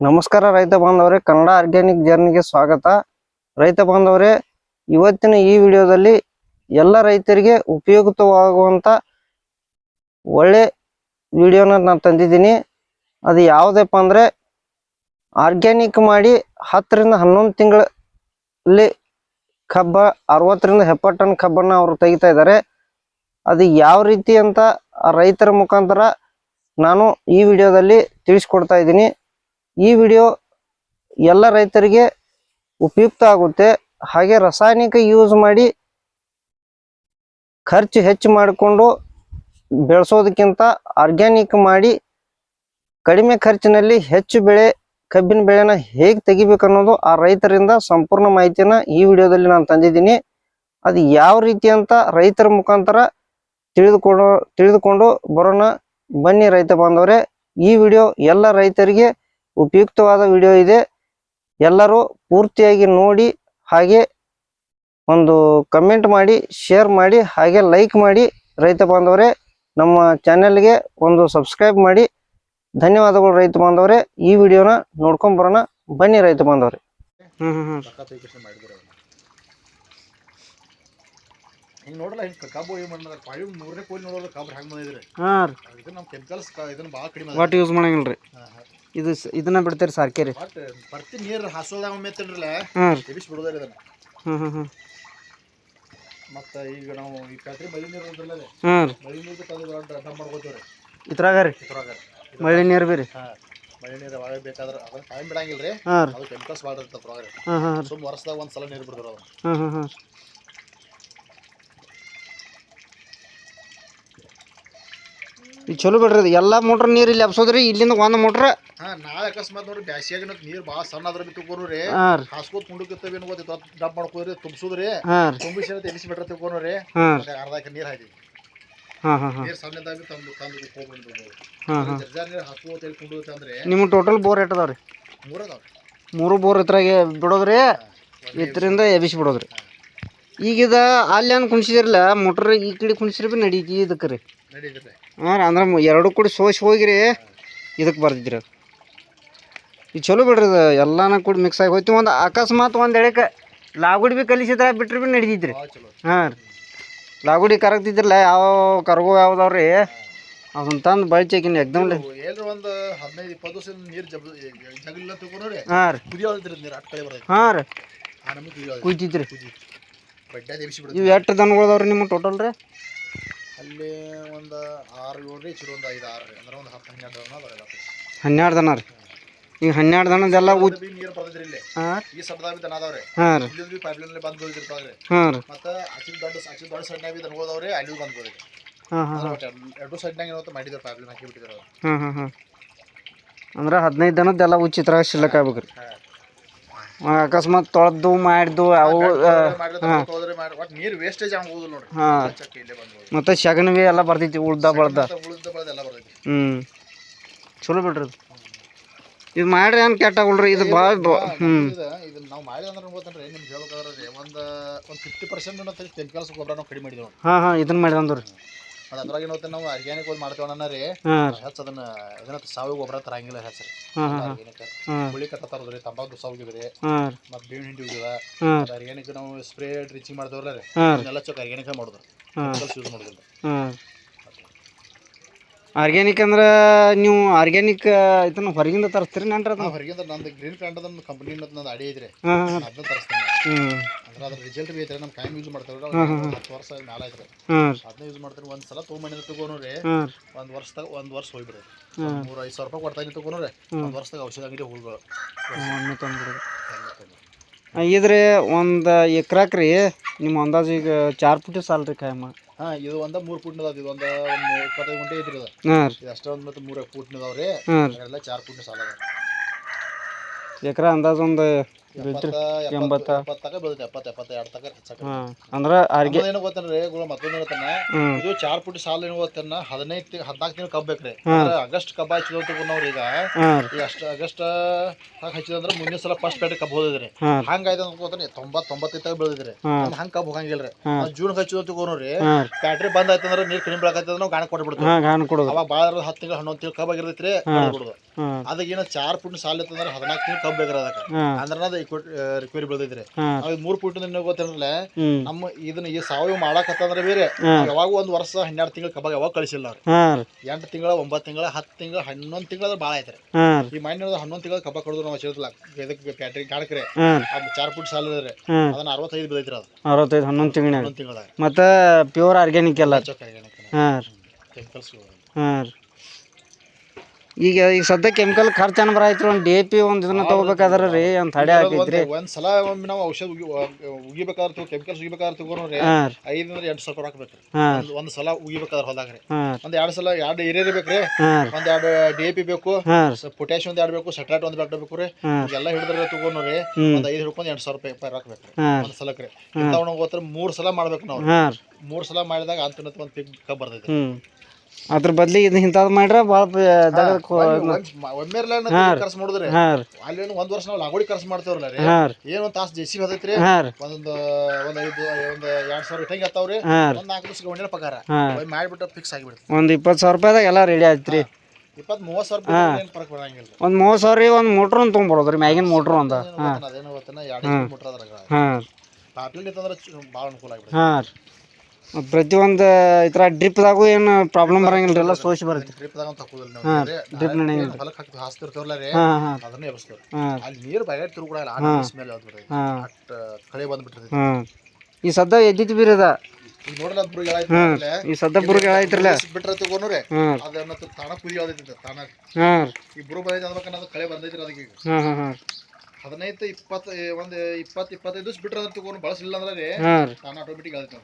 ನಮಸ್ಕಾರ ರೈತ ಬಾಂಧವರೇ, ಕನ್ನಡ ಆರ್ಗ್ಯಾನಿಕ್ ಜರ್ನಿಗೆ ಸ್ವಾಗತ. ರೈತ ಬಾಂಧವರೇ, ಇವತ್ತಿನ ಈ ವಿಡಿಯೋದಲ್ಲಿ ಎಲ್ಲ ರೈತರಿಗೆ ಉಪಯುಕ್ತವಾಗುವಂತ ಒಳ್ಳೆ ವಿಡಿಯೋನ ನಾನು ತಂದಿದ್ದೀನಿ. ಅದು ಯಾವುದಪ್ಪ ಅಂದ್ರೆ, ಆರ್ಗ್ಯಾನಿಕ್ ಮಾಡಿ ಹತ್ತರಿಂದ ಹನ್ನೊಂದು ತಿಂಗಳಲ್ಲಿ ಕಬ್ಬ, ಅರವತ್ತರಿಂದ ಎಪ್ಪತ್ತು ಟನ್ ಕಬ್ಬನ್ನ ಅವರು ತೆಗಿತಾ ಇದ್ದಾರೆ. ಅದು ಯಾವ ರೀತಿ ಅಂತ ರೈತರ ಮುಖಾಂತರ ನಾನು ಈ ವಿಡಿಯೋದಲ್ಲಿ ತಿಳಿಸ್ಕೊಡ್ತಾ ಇದ್ದೀನಿ. ಈ ವಿಡಿಯೋ ಎಲ್ಲ ರೈತರಿಗೆ ಉಪಯುಕ್ತ ಆಗುತ್ತೆ. ಹಾಗೆ ರಾಸಾಯನಿಕ ಯೂಸ್ ಮಾಡಿ ಖರ್ಚು ಹೆಚ್ಚು ಮಾಡಿಕೊಂಡು ಬೆಳೆಸೋದಕ್ಕಿಂತ ಆರ್ಗ್ಯಾನಿಕ್ ಮಾಡಿ ಕಡಿಮೆ ಖರ್ಚಿನಲ್ಲಿ ಹೆಚ್ಚು ಬೆಳೆ, ಕಬ್ಬಿನ ಬೆಳೆನ ಹೇಗೆ ತೆಗಿಬೇಕು ಅನ್ನೋದು ಆ ರೈತರಿಂದ ಸಂಪೂರ್ಣ ಮಾಹಿತಿಯನ್ನು ಈ ವಿಡಿಯೋದಲ್ಲಿ ನಾನು ತಂದಿದ್ದೀನಿ. ಅದು ಯಾವ ರೀತಿ ಅಂತ ರೈತರ ಮುಖಾಂತರ ತಿಳಿದುಕೊಂಡು ತಿಳಿದುಕೊಂಡು ಬರೋಣ. ಬನ್ನಿ ರೈತ ಬಾಂಧವರೇ. ಈ ವಿಡಿಯೋ ಎಲ್ಲ ರೈತರಿಗೆ ಉಪಯುಕ್ತವಾದ ವಿಡಿಯೋ ಇದೆ. ಎಲ್ಲರೂ ಪೂರ್ತಿಯಾಗಿ ನೋಡಿ, ಹಾಗೆ ಒಂದು ಕಮೆಂಟ್ ಮಾಡಿ ಶೇರ್ ಮಾಡಿ, ಹಾಗೆ ಲೈಕ್ ಮಾಡಿ. ರೈತ ಬಾಂಧವರೇ, ನಮ್ಮ ಚಾನೆಲ್ಗೆ ಒಂದು ಸಬ್ಸ್ಕ್ರೈಬ್ ಮಾಡಿ. ಧನ್ಯವಾದಗಳು ರೈತ ಬಾಂಧವರೇ. ಈ ವಿಡಿಯೋನ ನೋಡ್ಕೊಂಡ್ ಬರೋಣ. ಬನ್ನಿ ರೈತ ಬಾಂಧವರೇ. ಹಿಂಗೆ ನೋಡಲ್ಲ ಹಿಂಗೆ ಕಬ್ಬು ಏನು ಮಾಡಿದ್ರೆ ಪಾಳಿ ಮೂರನೇ ಕೋಲಿ ನೋಡೋದು ಕಬ್ಬು ಹೆಂಗೆ ಬಂದಿದ್ರಿ ಹಾಂ ರೀ. ಇದು ನಮ್ಮ ಕೆಮಿಕಲ್ಸ್ ಇದನ್ನ ಭಾಳ ಕಡಿಮೆ ವಾಟ್ ಯೂಸ್ ಮಾಡಂಗಿಲ್ಲ ರೀ. ಇದು ಇದನ್ನ ಬಿಡ್ತೀರಿ ಸಾರ್ಕೆ ರೀ. ಬಟ್ ಬರ್ತಿ ನೀರು ಹಾಸೋದಾಗ ಒಮ್ಮೆ ತಿನ್ರಲ್ಲ ಹಾಂ ರೀ. ಬಿಡೋದ್ರಿ ಇದನ್ನ. ಮತ್ತ ಈಗ ನಾವು ಈ ಫ್ಯಾಕ್ಟ್ರಿ ಮಳಿ ನೀರು ಇದ್ರಲ್ಲ ಅದೇ. ಹಾಂ ಮಳಿ ನೀರು ತಂದು ಡಂಪ್ ಮಾಡ್ಕೋತೀವಿ ರೀ. ಇದ್ರಾಗ ರೀ. ಇದ್ರಾಗ ಮಳೆ ನೀರು ಬಿ ರೀ. ಹಾಂ ಮಳಿ ನೀರು ಯಾವಾಗ ಬೇಕಾದ್ರೆ ಅದನ್ನ ಟೈಮ್ ಬಿಡಂಗಿಲ್ಲ ರೀ. ಹಾಂ ರೀ. ಅದು ಕೆಮಿಕಲ್ಸ್ ಭಾಳ ಇರ್ತದೆ ಸುಮ್ ಹಾಂ ಹಾಂ ಸುಮ್ಮ ವರ್ಷದಾಗ ಒಂದು ಸಲ ನೀರು ಬಿಡ್ತಾರೆ ಅದನ್ನ ಹಾಂ ಹಾಂ ಹಾಂ ಇದು ಚಲೋ ಬಿಡ್ರಿ ಇದು ಎಲ್ಲ ಮೋಟ್ರ್ ನೀರು ಇಲ್ಲಿ ಹಬ್ಸೋದ್ರಿ ಇಲ್ಲಿಂದ ಒಂದು ಮೋಟ್ರ್ ಹಾಂ ನಾಳೆ ಅಕಸ್ಮಾತ್ ನೋಡ್ರಿ ಬ್ಯಾಸಿಯಾಗ ನೀರು ಭಾಳ ಸಣ್ಣ ಅದ್ರ ಬಿತ್ತು ರೀ. ಹಾಂ ರೀ. ಹಾಸ್ಕೋತ್ ಮುಂಡಕ್ಕೆ ಏನು ಗೊತ್ತಿತ್ತು ಡಂಪ್ ಮಾಡ್ಕೋರಿ ತುಂಬಿಸೋದ್ರಿ. ಹಾಂ ರೀ. ತುಂಬಿಸಿ ಬಿಟ್ರೆ ಹಾಂ ಅರ್ಧ ಎಕರೆ ನೀರು ಹಾಕಿ ಹಾಂ ಹಾಂ ಹಾಂ. ನೀರು ಸಣ್ಣದಾಗಿ ತಂದು ತಂದು ಹೋಗ್ಬಿಡ್ಬೋದು ಹಾಂ ಹಾಂ. ಜರ್ಜಾರ್ ನೀರು ಹಾಕುವ ತಿಳ್ಕೊಂಡು ಅಂದ್ರೆ. ನಿಮ್ಮ ಟೋಟಲ್ ಬೋರ್ ಎಟ್ ಮೂರು ಮೂರು ಬೋರ್ ಇತ್ರಾಗೆ ಬಿಡೋದ್ರಿ ಇದರಿಂದ ಎಬಿಸಿ ಬಿಡೋದ್ರಿ. ಈಗಿದ ಇದು ಅಲ್ಲಿ ಅನ್ ಕುಣಿಸಿದಿರಲ್ಲ ಮೋಟ್ರ್ ಈ ಕಡೆ ಕುಣಿಸಿರಿ ಬಿ ನಡೀತಿ ಇದಕ್ಕೆ ರೀ. ನಡೀತದೆ ಹಾಂ ರೀ ಅಂದ್ರೆ ಎರಡು ಕೂಡ ಸೋಸಿ ಹೋಗಿರಿ ಇದಕ್ಕೆ ಬರ್ದಿದ್ರಿ. ಈ ಇದು ಚಲೋ ಬಿಡ್ರಿ ಅದು ಎಲ್ಲಾನ ಕೂಡ ಮಿಕ್ಸ್ ಆಗಿ ಹೋಯ್ತು. ಒಂದು ಅಕಸ್ಮಾತ್ ಒಂದು ಎಳೆಕ ಲಾಗುಡಿ ಬಿ ಕಲಿಸಿದ್ರೆ ಬಿಟ್ಟರೆ ಬಿ ನಡೀತಿದ್ರಿ ಹಾಂ ರೀ. ಲಾಗುಡಿ ಕರಗ್ತಿದ್ರಲ್ಲ ಯಾವ ಕರ್ಗೋ ಯಾವ್ದಾವ್ರಿ? ಅದನ್ನ ತಂದು ಬಳ್ಚಾಕಿನಿ ಎಕ್ದಮ್ ಹಾಂ ರೀ. ಹಾಂ ರೀ. ಕುಯ್ತಿದ್ರಿ. ಇವು ಎಷ್ಟು ದನಗಳದಾವ್ರಿ ನಿಮ್ಮ ಟೋಟಲ್ ರೀ? ಅಲ್ಲಿ ಒಂದು ಆರು ಏಳು ರೀ ಚಲೋ ಒಂದು ಐದು ಆರು ರೀ. ಅಂದ್ರೆ ಒಂದು ಹತ್ತು ಹನ್ನೆರಡು ಜನ ಅದಾವೆಲ್ಲ ಹನ್ನೆರಡು ದನ ರೀ? ಈಗ ಹನ್ನೆರಡು ದನದೆಲ್ಲ ಬಿ ನೀರು ಬರ್ತದ್ರಿ ಇಲ್ಲಿ. ಹಾಂ ಈ ಸಬ್ದಾಗ ಬಿ ದನ ಅದಾವ್ರಿ ಹಾಂ ರೀ. ಇಲ್ಲಿ ಬಿ ಪೈಪ್ ಲೈನ್ ಬಂದು ಬೀಳ್ತಿರ್ತಾವ್ರಿ ಹಾಂ ರೀ. ಮತ್ತು ದೊಡ್ಡ ಅಚ್ಚಿನ ದೊಡ್ಡ ಸೈಡ್ನಾಗ ಬಿ ದನಗಳು ಅದಾವ್ರಿ ಅಲ್ಲಿ ಬಂದು ಬೀಳ್ರಿ ಹಾಂ ಹಾಂ ಹಾಂ. ಎರಡು ಸೈಡ್ನಾಗ ಏನೋ ಮಾಡಿದ್ರು ಪೈಪ್ ಲೈನ್ ಹಾಕಿ ಬಿಟ್ಟಿದ್ರು ಹಾಂ ಹಾಂ ಹಾಂ ಅಂದ್ರೆ ಹದಿನೈದು ದನದ್ದೆಲ್ಲ ಉಚಿತ ಶಿಲ್ಲಕ್ ಆಗ್ಬೇಕು ರೀ ಅಕಸ್ಮಾತ್ ತೊಳೆದು ಮಾಡಿದ್ದು ಅವು ಮಾಡಿ ನೀರು ವೇಸ್ಟೇಜ್ ಆಗೋದಿಲ್ಲ ನೋಡ್ರಿ. ಹಾಂ. ಮತ್ತು ಎಲ್ಲ ಬರ್ತೈತಿ ಉಳ್ದ ಬಳದ. ಹ್ಮ್ ಬಳದ ಎಲ್ಲ ಬರ್ತೈತಿ ಹ್ಞೂ ಚಲೋ ಬಿಡ್ರಿ ಇದು ಇದು ಮಾಡ್ರಿ ಏನು ಕೆಟ್ಟಾಗಲ್ರಿ ಇದು ಭಾಳ ಹ್ಞೂ ಇದು ಇದನ್ನ ನಾವು ಮಾಡಿದ್ರೆ ಅಂದ್ರೆ ಗೊತ್ತಂದ್ರೆ ನಿಮ್ಗೆ ಹೇಳ್ಬೇಕಾದ್ರೆ ಒಂದು ಒಂದು ಫಿಫ್ಟಿ ಪರ್ಸೆಂಟ್ ಕೆಮಿಕಲ್ಸ್ ಗೊಬ್ಬರ ನಾವು ಕಡಿಮೆ ಮಾಡಿದ್ವಿ ಹಾ ಹಾಂ ಇದನ್ನ ಮಾಡಿ ಅಂದ್ರಿ. ಅದು ಅದ್ರಾಗ ಏನೋ ನಾವು ಆರ್ಗ್ಯಾನಿಕ್ ಒಂದು ಮಾಡ್ತೇವೆ ಅಣ್ಣ ರೀ. ಹೆಚ್ಚು ಅದನ್ನ ಏನಂತ ಸಾವಯವ ಗೊಬ್ಬರ ತರಂಗಿಲ್ಲ ಹೆಸರು ಆರ್ಗ್ಯಾನಿಕ್ ಹುಳಿ ಕಟ್ಟ ರೀ ತಂಬಾಕು ಹಾಂ ರೀ. ಮತ್ತು ಬೇವಿನ ಹಿಂಡಿ ಹೋಗಿದ ಹಾಂ ಅದು ಆರ್ಗ್ಯಾನಿಕ್ ನಾವು ಸ್ಪ್ರೇ ಡ್ರಿಚಿಂಗ್ ಮಾಡ್ತೇವಲ್ಲ ರೀ. ಇದನ್ನೆಲ್ಲ ಚೊಕ್ಕ ಆರ್ಗ್ಯಾನಿಕ್ ಮಾಡೋದು ಯೂಸ್ ಮಾಡೋದಿಲ್ಲ ಆರ್ಗ್ಯಾನಿಕ್ ಅಂದ್ರೆ ನೀವು ಆರ್ಗ್ಯಾನಿಕ್ ಇದನ್ನ ಹೊರಗಿಂದ ತರಿಸ್ತೀರಿ ನಾವು ಹೊರಗಿಂದ ನಂದು ಗ್ರೀನ್ ಪ್ಲಾಂಟ್ ಅದನ್ನ ಕಂಪ್ನಿ ನಂದು ಅಡಿ ಐತ್ರಿ. ಅದನ್ನ ತರಿಸ್ತೇನೆ ಅಂದ್ರೆ ಅದ್ರ ರಿಸಲ್ಟ್ ಬಿ ಐತ್ರಿ ನಮ್ಮ ಕಾಯಂ ಯೂಸ್ ಹತ್ತು ವರ್ಷ ಐತ್ರಿ. ಅದನ್ನ ಯೂಸ್ ಮಾಡ್ತೀರಿ ಒಂದ್ ಸಲ ತೊಗೊಂಬಂದಿನ ತಗೋರಿ ಹಾಂ ಒಂದು ವರ್ಷದಾಗ ಒಂದು ವರ್ಷ ಹೋಗ್ಬಿಡ್ರಿ. ಮೂರ್ ಮೂರು ಐದು ಸಾವಿರ ರೂಪಾಯಿ ಕೊಡ್ತಾ ಇದ್ದು ತಗೋರಿ ಒಂದು ವರ್ಷದಾಗ ಔಷಧ ಅಂಗಡಿ ಹಣ್ಣು ತಂದ್ಬಿಡೋದು ಇದ್ರೆ ಒಂದು ಎಕ್ರಾಕ್ ರೀ ನಿಮ್ಮ ಅಂದಾಜು ಈಗ ಚಾರ್ ಫುಟ್ ಸಾಲ್ರಿ ಕಾಯಮ್ಮ ಹಾ ಇದು ಒಂದ ಮೂರು ಫುಟ್ ಅದ ಇದು ಒಂದ ಇಪ್ಪತ್ತೈದು ಗುಂಟೆ ಐತ್ರಿ ಇದು. ಹಾಂ ರೀ. ಇದು ಅಷ್ಟೇ ಒಂದು ಮತ್ತು ಮೂರು ಫುಟ್ ಅದಾವ್ರಿ ಹಾಂ ರೀ. ಚಾರ್ ಫುಟ್ ಸಾಲ ಅದ ಎಕ್ರ ಅಂದಾಜು ಒಂದು ಎಪ್ಪತ್ತ ಎಂಬತ್ತ? ಎಪ್ಪತ್ತು ತಕ ಬೀಳುತ್ತೆ ಎಪ್ಪತ್ತು ಎಪ್ಪತ್ತ ಎರಡು ತಕ ಹೆಚ್ಚಾಕ ಹಾಂ ಅಂದ್ರೆ ಆರ್ಗ್ಯಾ ಏನೋ ಗೊತ್ತನ್ರಿ? ಗುಳ ಮತ್ತೊಂದು ಹೇಳ್ತಾನೆ ಇದು ಚಾರ್ ಪುಟ್ಟಿ ಸಾಲ ಏನು ಗೊತ್ತನ್ನ ಹದಿನೈದು ತಿಂಗ್ ಹದಿನಾಲ್ಕು ತಿಂಗಳು ಕಬ್ಬ ಬೇಕ್ರಿ. ಅಂದ್ರೆ ಆಗಸ್ಟ್ ಕಬ್ಬ ಹಚ್ಚಿದವ್ ತಗೊಂಡವ್ರಿ ಈಗ. ಈಗ ಅಷ್ಟ ಆಗಸ್ಟ್ ಹಾಗೆ ಹಚ್ಚಿದಂದ್ರೆ ಮುಂದಿನ ಸಲ ಫಸ್ಟ್ ಪೇಟೆ ಕಬ್ಬ ಹೋದಿದ್ರಿ. ಹಂಗಾಯ್ತು ಅಂತ ಗೊತ್ತಾನೆ ತೊಂಬತ್ತು ತೊಂಬತ್ತೈದು ತಗ ಬೆಳೆದಿದ್ರಿ. ಹಂಗೆ ಕಬ್ಬ ಹೋಗಂಗಿಲ್ರಿ. ಜೂನ್ ಹಚ್ಚಿದ ತಗೋರಿ ಹಾಂ. ರೀ ಬ್ಯಾಟ್ರಿ ಬಂದ್ ಆಯ್ತಂದ್ರೆ ನೀರು ಕಡಿಮೆ ಬೆಳಕತ್ತಂದ್ರೆ ನಾವು ಗಾಣ ಕೊಟ್ಬಿಡ್ತೀವಿ. ಅವಾಗ ಭಾಳ ಹತ್ತು ತಿಂಗಳು ಹನ್ನೊಂದು ತಿಂಗಳು ಕಬ್ಬ ಆಗಿರ್ತೈತ್ರಿ ಹಾಂ. ಏನೋ ಚಾರ್ ಫುಟ್ ಸಾಲ ಇತ್ತಂದ್ರೆ ಹದಿನಾಲ್ಕು ತಿಂಗಳು ಕಬ್ಬು ಬೇಕಾರೆ ಅದಕ್ಕೆ. ಅಂದ್ರೆ ಅದು ರಿಕ್ವೈರಿ ಬೆಳೆದಿದ್ರೆ ಮೂರು ಫುಟ್ ಗೊತ್ತಿರಲ್ಲ ಹ್ಮ್. ನಮ್ಮ ಇದನ್ನ ಈ ಸಾವಯವ ಮಾಡಕತ್ತಂದ್ರೆ ಬೇರೆ. ಯಾವಾಗ ಒಂದ್ ವರ್ಷ ಹನ್ನೆರಡು ತಿಂಗಳು ಕಬ್ಬಾಗ ಯಾವಾಗ ಕಳಿಸಿಲ್ಲ ಅವ್ರು. ಎಂಟು ತಿಂಗಳ ಒಂಬತ್ತು ತಿಂಗಳ ಹತ್ತು ತಿಂಗಳ ಹನ್ನೊಂದು ತಿಂಗಳ ಭಾಳ ಐತ್ರಿ. ಈ ಮೈನ್ ಹನ್ನೊಂದು ತಿಂಗಳ ಕಬ್ಬ ಕಡಿದ್ರು ನಾವು ಸೇರಿಲ್ಲ ಇದಕ್ಕೆ ಪ್ಯಾಟ್ರಿ ಕಾಣಕ್ರೆ? ಚಾರ್ ಫುಟ್ ಸಾಲ ಇದ್ರೆ ಅದನ್ನ ಅರವತ್ತೈದು ಬೆಳೈತ್ರಿ ಅದು. ಅರವತ್ತೈದು ಹನ್ನೊಂದು ತಿಂಗಳ ಹನ್ನೊಂದು ತಿಂಗಳ ಮತ್ತೆ ಪ್ಯೂರ್ ಆರ್ಗ್ಯಾನಿಕ್ ಎಲ್ಲ. ಹಾಂ ಕೆಮಿಕಲ್ಸ್ ಹಾಂ ಈಗ ಈಗ ಸದ್ಯ ಕೆಮಿಕಲ್ ಖರ್ಚು ಅನ್ಬರ ಐತ್ರಿ ಒಂದು ಡಿ ಎ ಪಿ ಒಂದು ಇದನ್ನ ತಗೋಬೇಕಾದ್ರೆ ರೀ ಒಂದು ತಡೆ ಆಗೈತ್ರಿ ಒಂದ್ ಸಲ ಒಮ್ಮೆ ನಾವು ಔಷಧ ಉಗಿ ಉಗಿಬೇಕಾದ್ರೆ ಕೆಮಿಕಲ್ಸ್ ಉಗಿಬೇಕಾದ್ರೆ ತಗೋರಿ ಐದರಿಂದ ಎಂಟು ಸಾವಿರ ರೂಪಾಯಿ ಹಾಕ್ಬೇಕ್ರಿ. ಒಂದ್ ಸಲ ಉಗಿಬೇಕಾದ್ರೆ ಹೊಲದಾಗ್ರಿ ಒಂದ್ ಎರಡ್ ಸಲ ಎರಡು ಏರಿಯಾ ಬೇಕ್ರಿ. ಒಂದ್ ಎರಡು ಡಿ ಎ ಪಿ ಬೇಕು ಪೊಟ್ಯಾಶ್ ಒಂದ್ ಎರಡು ಬೇಕು ಸೆಟ್ರಾಟ್ ಒಂದ್ ಬೇಕು ರೀ. ಎಲ್ಲ ಹಿಡಿದ್ರೆ ತಗೋರಿ. ಒಂದ್ ಐದು ಹಿಡ್ಕೊಂಡು ಎಂಟು ಸಾವಿರ ರೂಪಾಯಿ ರೂಪಾಯಿ ಹಾಕ್ಬೇಕ್ರಿ. ಒಂದ್ ಸಲಕ್ರಿ. ಇಂಥವ್ನ ಹೋತ್ರ ಮೂರ್ ಸಲ ಮಾಡ್ಬೇಕು ನಾವು. ಮೂರ್ ಸಲ ಮಾಡಿದಾಗ ಅಂತ ಒಂದ್ ಪಿಕ್ ಕಬ್ಬ್ ಬರ್ತೈತಿ ಅದ್ರ ಬದ್ಲಿ ಇದು ಇಂಥದ್ದು ಮಾಡ್ರೆ ಭಾಳ ಖರ್ಚು ಮಾಡಿದ್ರಿ ಅಲ್ಲಿ ಒಂದ್ ವರ್ಷ ನಾವು ಲಾಗೋಡಿ ಖರ್ಚು ಮಾಡ್ತೇವ್ರಲ್ಲ ರೀ. ಏನೋ ತಾಸ್ ಒಂದ್ ತಾಸು ಜೆಸಿ ಹತ್ತೈತ್ರಿ. ಹಾಂ ರೀ. ಒಂದೊಂದು ಒಂದ್ ಐದು ಒಂದ್ ಎರಡ್ ಸಾವಿರ ಇಟ್ಟಂಗೆ ಹತ್ತಾವ್ರಿ. ಒಂದ್ ನಾಲ್ಕು ದಿವಸ ಗೌಂಡಿನ ಪಗಾರ. ಮಾಡ್ಬಿಟ್ಟು ಫಿಕ್ಸ್ ಆಗಿಬಿಡ್ತದೆ ಒಂದ್ ಇಪ್ಪತ್ತು ಸಾವಿರ ರೂಪಾಯಿದಾಗ ಎಲ್ಲ ರೆಡಿ ಆಯ್ತ್ರಿ. ಇಪ್ಪತ್ ಮೂವತ್ ಮೂವತ್ತು ಸಾವಿರ ರೂಪಾಯಿ ಫರಕ್ ಬರಂಗಿಲ್ಲ ಒಂದು ಮೂವತ್ತು ಸಾವಿರ ರೀ ಒಂದು ಮೋಟ್ರ್ ಒಂದು ತೊಗೊಂಬರೋದು ರೀ ಮ್ಯಾಗಿನ ಮೋಟ್ರ್ ಒಂದ. ಅದೇನೋ ಗೊತ್ತನ ಎರಡು ಮೀಟರ್ ಅದ್ರಾಗ. ಹಾಂ ಪಾಪ್ಲಿನ್ ಇತ್ತಂದ್ರೆ ಭಾಳ ಅನುಕೂಲ ಆಗ್ಬಿಡ್ತು ಹಾಂ ಪ್ರತಿಯೊಂದು ಈ ಥರ ಡ್ರಿಪ್ದಾಗೂ ಏನು ಪ್ರಾಬ್ಲಮ್ ಬರಂಗಿಲ್ಲ ಎಲ್ಲ ಸೋಸಿ ಬರುತ್ತೆ. ಡ್ರಿಪ್ದಾಗ ಅಂತ ಹಾಕೋದಿಲ್ಲ ಹಾ, ನಾವು drip ನಡೆಯಂಗಿಲ್ಲ. ಹೊಲಕ್ಕೆ ಹಾಕಿ ಹಾಸ್ತಿರ್ತೇವಲ್ಲ ರೀ ಹಾಂ ಹಾಂ. ಅದನ್ನ ಎಬ್ಸ್ತೇವೆ. ಹಾಂ. ಅಲ್ಲಿ ನೀರು. ಆ ಹಾಂ. ಕಳೆ ಬಂದ್ಬಿಟ್ಟಿರ್ತೈತಿ. ಹಾಂ. ಈ ಸದ್ದ ಎದ್ದಿತ್ತು ಬೀರದ ಅದ? ಈಗ ನೋಡಲ್ಲ ಅದು ಬುರುಗಿ ಹಾಂ. ಈ ಸದ್ದ ಬುರ್ಗ ಹೇಳೈತ್ರಲ್ಲ ಹಾಂ. ಅದನ್ನ ಯಾವ್ದೈತಿ ಹಾಂ. ಈ ಬುರು ಬಂದೈತಿ ಅನ್ಬೇಕನ್ನ ಅದು ಕಳೆ ಅದಕ್ಕೆ ಈಗ. ಹಾಂ ಹಾಂ ಹಾಂ. ಹದಿನೈದು ಇಪ್ಪತ್ತು ಒಂದು ಇಪ್ಪತ್ತು ಇಪ್ಪತ್ತೈದು ದಿವಸ ಬಿಟ್ರೆ ತಗೊಂಡು ಬಳಸಿಲ್ಲ ಅಂದ್ರೆ ರೀ ಹಾಂ. ರೀ ತಾನ ಆಟೋಮೆಟಿಕ್ ಆಗುತ್ತೆ